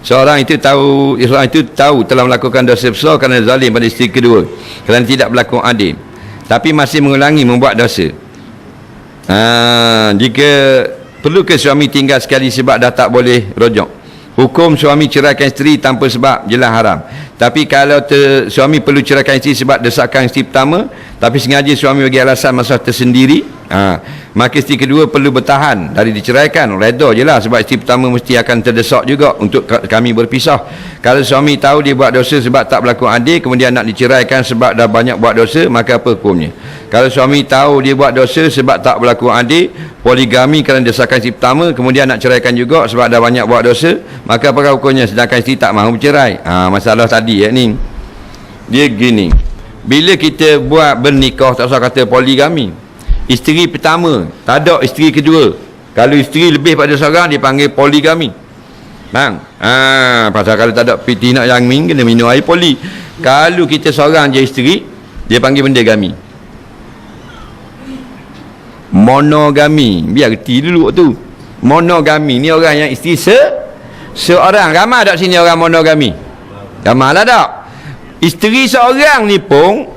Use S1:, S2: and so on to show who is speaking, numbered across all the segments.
S1: seorang itu tahu seorang itu tahu telah melakukan dosa besar kerana zalim pada isteri kedua kerana tidak berlaku adil. Tapi masih mengulangi membuat dosa. Ha, jika perlu ke suami tinggal sekali sebab dah tak boleh rojok? Hukum suami ceraikan isteri tanpa sebab jelas haram. Tapi kalau ter, suami perlu ceraikan isteri sebab desakan isteri pertama tapi sengaja suami bagi alasan masalah tersendiri ha, maka isteri kedua perlu bertahan dari diceraikan. Reda je lah sebab isteri pertama mesti akan terdesak juga untuk kami berpisah. Kalau suami tahu dia buat dosa sebab tak berlaku adil kemudian nak diceraikan sebab dah banyak buat dosa maka apa hukumnya? Kalau suami tahu dia buat dosa sebab tak berlaku adil poligami kerana desakan isteri pertama kemudian nak ceraikan juga sebab dah banyak buat dosa maka apakah hukumnya? Sedangkan isteri tak mahu bercerai. Ha, masalah tadi ya ni. Dia gini. Bila kita buat bernikah tak usah kata poligami isteri pertama. Tak ada isteri kedua. Kalau isteri lebih pada seorang dia panggil poligami. Bang ha, pasal kalau tak ada piti nak yang min kena minum air poli. Kalau kita seorang je isteri dia panggil benda gami monogami. Biar reti dulu tu monogami. Ni orang yang isteri se seorang. Ramai tak sini orang monogami? Gamal lah tak? Isteri seorang ni pun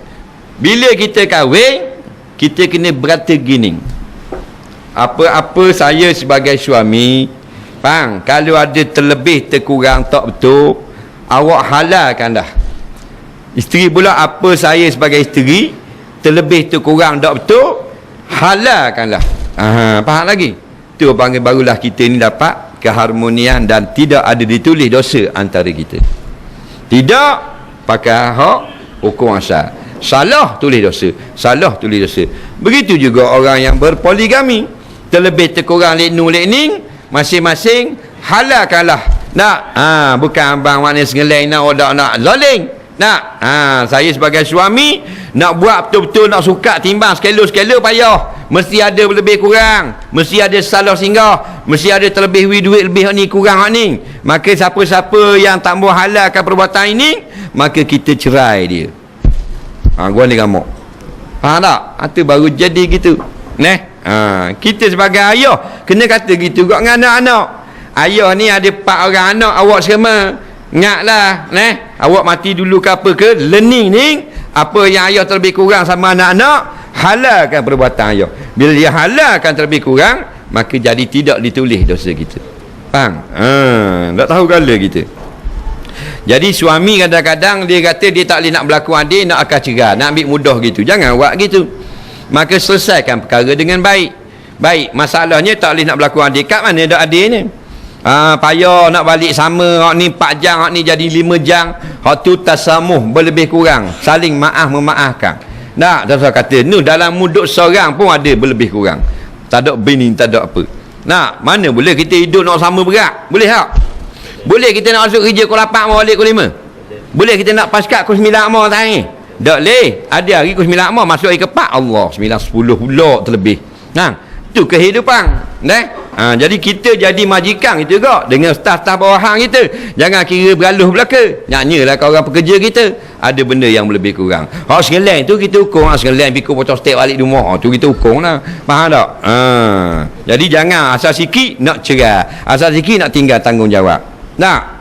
S1: bila kita kahwin kita kena berata gini. Apa-apa saya sebagai suami, bang, kalau ada terlebih terkurang tak betul, awak halalkan dah. Isteri pula apa saya sebagai isteri terlebih terkurang tak betul, halalkanlah. Aha, faham lagi? Tu panggil barulah kita ni dapat keharmonian dan tidak ada ditulis dosa antara kita. Tidak pakai hak hukum asal. Salah tulis dosa. Salah tulis dosa. Begitu juga orang yang berpoligami. Terlebih terkurang leknu lekning. Masing-masing halalkanlah. Nak? Ha, bukan abang maknanya sengeleng nak odak nak zaling. Nak? Ha, saya sebagai suami nak buat betul-betul nak suka timbang sekelo-sekelo payah. Mesti ada lebih kurang. Mesti ada salah singgah. Mesti ada terlebih duit lebih ni kurang ni. Maka siapa-siapa yang tak mau halalkan perbuatan ini, maka kita cerai dia. Ha, gua ni kamu. Faham tak? Itu baru jadi gitu. Neh. Ha, kita sebagai ayah kena kata gitu juga dengan anak-anak. Ayah ni ada empat orang anak awak semua. Ingatlah, neh. Awak mati dulu ke apa ke? Learning ni apa yang ayah terlebih kurang sama anak-anak halalkan perbuatan ayah bila dia halalkan terlebih kurang maka jadi tidak ditulis dosa kita faham? Ha, tak tahu kala kita jadi suami kadang-kadang dia kata dia tak boleh nak berlaku adil nak akan cerah nak ambil mudah gitu. Jangan buat gitu. Maka selesaikan perkara dengan baik. Baik masalahnya tak boleh nak berlaku adil. Kat mana ada adil ni Ha, payah nak balik sama hak ni 4 jam hak ni jadi 5 jam. Hak tu tasamuh berlebih kurang. Saling maaf memaafkan. Nak tak kata ni dalam muduk seorang pun ada berlebih kurang. Tak ada bini tak ada apa. Nak mana boleh kita hidup nak sama berat? Boleh tak boleh kita nak masuk kerja pukul 8 mau balik pukul 5 boleh kita nak paskat pukul 9 mau tak ni tak boleh ada hari pukul 9 mau masuk hari keempat Allah 9 10 pula terlebih nah tu kehidupan nah Ha, jadi kita jadi majikan kita juga dengan staf-staf bawahan kita. Jangan kira bergaluh belaka. Nyanyalah kau orang pekerja kita. Ada benda yang lebih kurang. Hak sekeleng tu kita hukum. Hak sekeleng pikul potong step balik rumah. Ha, tu kita hukum lah. Faham tak? Ha. Jadi jangan asal sikit nak cerah. Asal sikit nak tinggal tanggungjawab. Nak?